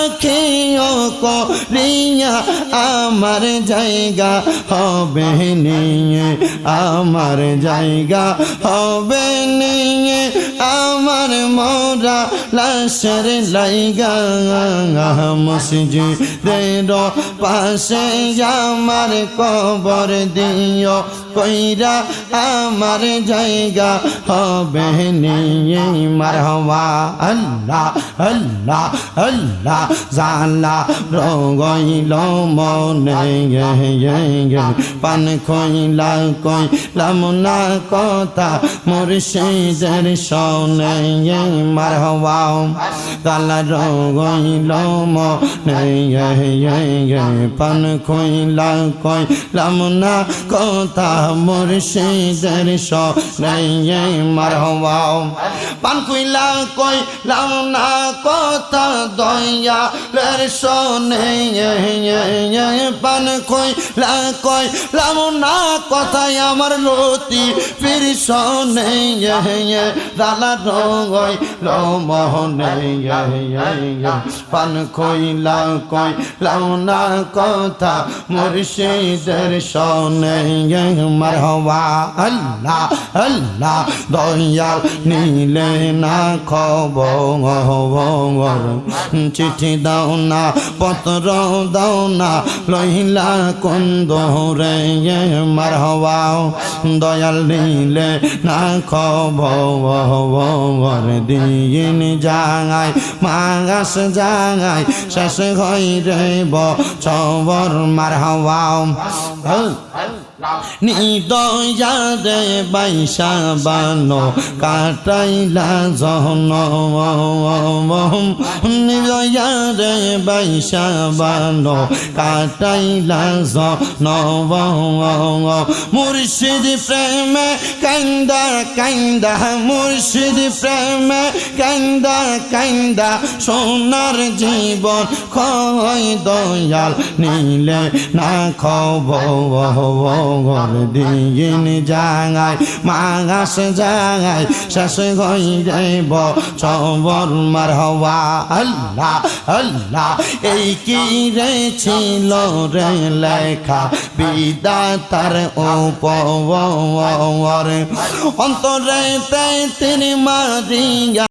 রাখিও করিয়া আমার জায়গা হবে নিয়ে আমার জায়গা হবে নিয়ে। মোরা লাশের লাইগা মসজিদের পাশে আমার কবর দিও, কইরা আমার জায়গা হবে নিয়ে মারহবা, আল্লাহ আল্লাহ আল্লাহ, জালা রগইল মনে পান খইলা কইলাম না কথা, মুর্শিদের সনে মারহবা কালা রগইল মনে পান খইলা কইলাম না কথা মুর্শিদের সনে মারহবা পান কইলা কইলাম না কথা দয়া লের সনে পান কইলা কইলাম না আমার লতি ফির সনে দালা রঙই লমহনে পান কইলা কইলাম না কথা, মুর্শিদের সনে মারহবা, আল্লাহ আল্লাহ, দয়াল নীলে না খবর চিঠি দাও না, পত্র দাও না, লইলা কুন্দ রে মারহবা, দয়াল নীলে না খবর। দিন যাঙাই মাগাস যাঙাই শেষ হই রে বছর মার নিদয়া রে বাইসা বানো কাটাইলা জন নিদয়া রে বাইসা বানো কাটাইলা জন মুর্শিদ প্রেমে কান্দা কান্দা মুর্শিদ প্রেমে কান্দা কান্দা সোনার জীবন খয় দয়াল, নীলে না খবর দিন মাগাস শেষ চবর মার হওয়া। আল্লাহ আল্লাহ, এই কি রে ছিল রে লেখা? উপর অন্তরে তিনি মারিয়া